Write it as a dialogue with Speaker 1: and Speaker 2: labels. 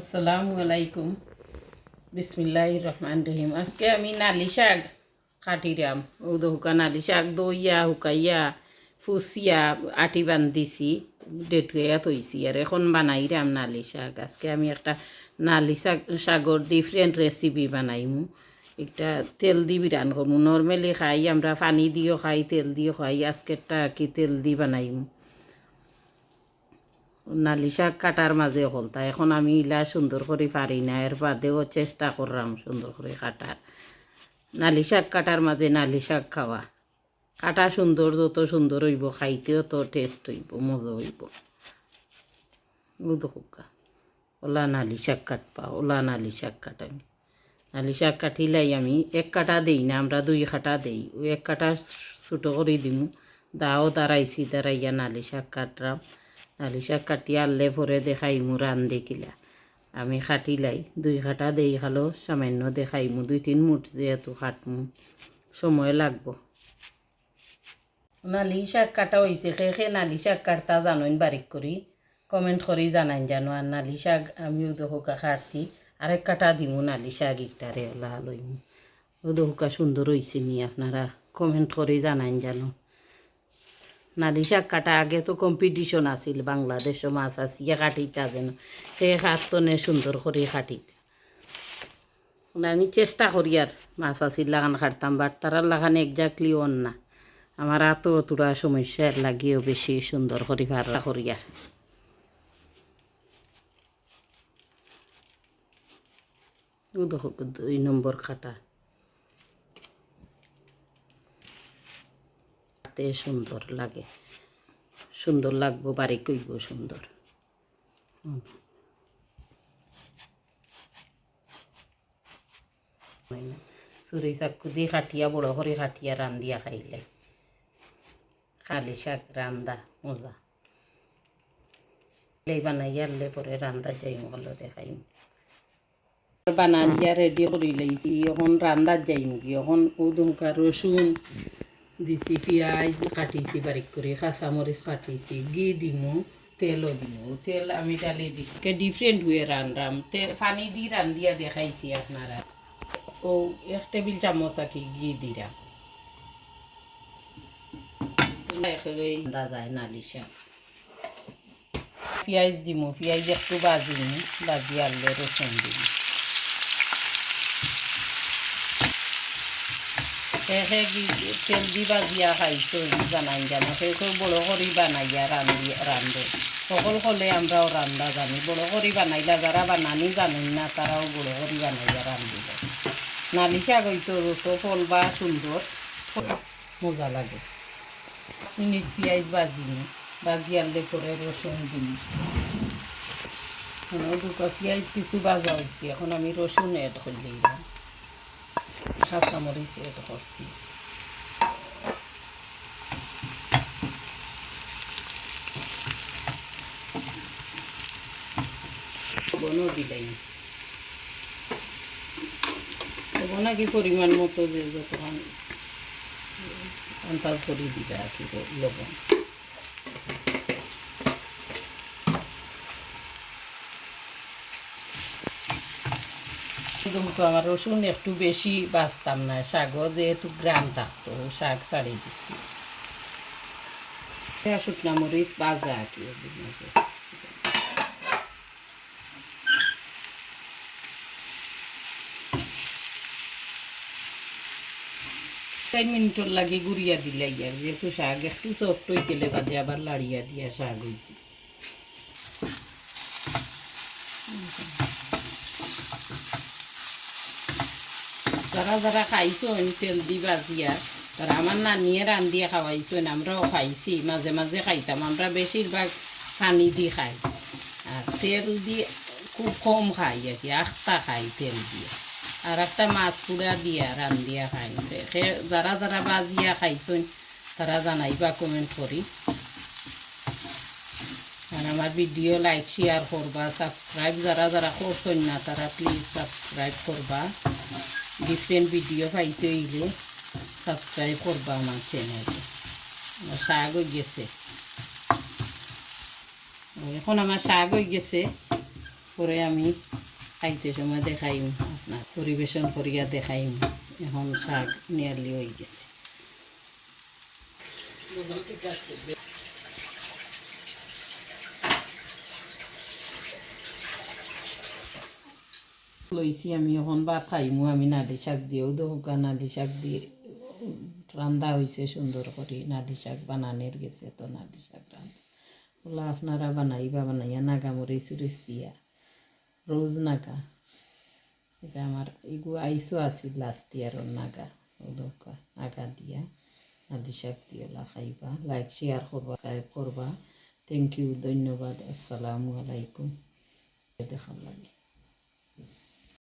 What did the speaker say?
Speaker 1: আসসালামু আলাইকুম। বিসমিল্লাহ রহমান রহিম। আজকে আমি নালি শাক কাটিরাম ও হুকা নালি শাক দইয়া, হুকাইয়া ফুসিয়া আটি বান্ধিছি ডেটুয়া থইছি আর এখন বানাইরাম নালি শাক। আজকে আমি একটা নালি শাক শাকর ডিফারেন্ট রেসিপি বানাইমু। একটা তেল দি বিরান করমু নর্মালি খাই, আমরা পানি দিও খাই, তেল দিও খাই, আজকেরটা কি তেল দি বানাইমু। নালি শাক কাটার মাঝে হলতা এখন আমি ইলা সুন্দর করে পারি না, এর বাদেও চেষ্টা করলাম সুন্দর করে কাটার। নালি শাক কাটার মাঝে নালি শাক খাওয়া। কাটা সুন্দর, যত সুন্দর হইব, খাইতেও তো টেস্ট হইব, মজা হইব। ওলা নালি শাক কাটবা, ওলা নালি শাক কাটামি নালি শাক কাটিলাই আমি, এক কাটা দেই না, আমরা দুই কাটা দেই। ওই এক কাটা ছোটো করে দিমু। দাও, দাঁড়াইছি, দাঁড়াইয়া নালি শাক কাটরাম নালি শাক কাটি আনলে পরে দেখাইমু রান দেখিলা। আমি খাটিলাই, দুই খাটা দেই খালো সামান্য দেখাইমু, দুই তিন মুঠ যেহেতু খাটমু সময় লাগবো। নালি শাক কাটা হয়েছে খে খে নালি শাক কাটতা জানোইন বারিক করি। কমেন্ট করি জানাইন জানো, আর নালি শাক আমিও দোকা খাটছি। আরেক কাটা দিমু নালি শাক ইকটারে ওলা লইমু ও দোকা সুন্দর হয়েছে নি, আপনারা কমেন্ট করে জানাইন জানো। নালি শাক কাটা আগে তো কম্পিটিশন আছিল বাংলাদেশও মাছ আসিয়া কাটিতা যেন। সেই হাতনে সুন্দর করে কাটিতা আমি চেষ্টা করি আর, মাছ আসিল লাগান কাটতাম বাট তারার লাগান একজাক্টলি অন না। আমার এত তোরা সমস্যার লাগিয়েও বেশি সুন্দর করে ভাড়া করি আর দেখো, দুই নম্বর খাটা। তে সুন্দর লাগে। সুন্দর লাগবো, বাড়ি কইব সুন্দর। চুরি চাকু দিয়ে খাটিয়া বড় করে খাটিয়া রান্ধিয়া খাইলে। খালি শাক রান্দা, মজা। এই বানাইয়া আনলে পরে রান্দা যাই মহল দেখাইম। বানাইয়া রেডি করে লাইছি এখন রান্দার যাইম কি? এখন উদুমকা রসুন দিছি, পিঁয়াজ কাটিছি বারিক করে, কাঁচামরিচ কাটিছি, ঘি দিমু, তেলও দিমু। তেল আমি ডালি দিছি। ডিফারেন্ট ওয়ে রান্ধাম তেল পানি দি রান্ধিয়া দেখাইছি আপনারা। ও, এক টেবিল চামচ আকি ঘি দিলাম আন্দা যায় নালিশা। পেঁয়াজ দিমু, পেঁয়াজ একটু বাজি নিই বাজি আনলে রসুন দিমু। সেহে তেল দি বাজিয়া খাইছো জানাই জানো। সেসব বড় করে বানাইয়া রান্ধি রান্ধে সকল হলে আমরাও রান্ধা জানি। বড় করে বানাইলা যারা বানানি জানেন না তারাও বড় করে বানাইয়া রান্ধিবে নালি শাক হইতো তো ফল বা সুন্দর মজা লাগে। পাঁচ মিনিট পেঁয়াজ বাজি নি বাজি আনলে পরে রসুন দিন দুটো পেঁয়াজ কিছু বাজা হয়েছে এখন আমি রসুন এড করে দিলাম কাঁচামরিচ এড করছি বনও দিলাই লবণ কি পরিমাণ মতো যে যতক্ষণ আন্দাজ করে দিবে আর কি লবণ কিন্তু আমার রসুন একটু বেশি বাঁচতাম না, শাকও যেহেতু গ্রাম থাকতো, শাক ছাড়িয়ে দিচ্ছি শুকনা মরিচ বাজা আর কি চার মিনিটর লাগে গুড়িয়া দিলাই আর যেহেতু শাক একটু সফট হয়ে গেলে বাদে আবার লাড়িয়া দিয়া শাক হয়েছে যারা যারা খাইছেন তেল দি বাজিয়া, তারা আমার নানিয়ে রান্ধিয়ে খাওয়াইছেন আমরাও খাইছি মাঝে মাঝে খাইতাম। আমরা বেশিরভাগ পানি দি খাই। আর তেল দিয়ে খুব কম খাই আর কি আখটা খাই তেল দিয়ে আর একটা মাছ পুরা দিয়া রান্ধিয়া খাই। যারা যারা বাজিয়া খাইছেন তারা জানাইবা কমেন্ট করি আর আমার ভিডিও লাইক শেয়ার করবা সাবস্ক্রাইব যারা যারা করছেন না তারা প্লিজ সাবস্ক্রাইব করবা ডিফারেন্ট ভিডিও পাইতে হইলে সাবস্ক্রাইব করবা আমার চ্যানেলে আমার শাক হয়ে গেছে। এখন আমার শাক হয়ে গেছে। পরে আমি খাইতে সময় দেখাইম আপনার পরিবেশন করিয়া দেখাইম এখন শাক নিয়ারলি হয়ে গেছে। লইছি আমি, এখন ভাত খাইমু আমি নাদি শাক দিয়েও দোকা নালি শাক দিয়ে রান্দা হয়েছে সুন্দর করে। নাদি শাক বানানের গেছে তো, নালি শাক রান্ধা ওলা আপনারা বানাইবা বানাইয়া নাগা মরিচ চুরিচ দিয়া। রোজ নাগা। এটা আমার এগু আইসও আছিল লাস্ট ইয়ারর নাগা। ওদকা নাগা দিয়া, নালি শাক দিয়ে ওলা খাইবা। লাইক শেয়ার করবা করবা। থ্যাংক ইউ ধন্যবাদ। আসসালামু আলাইকুম। দেখার লাগে।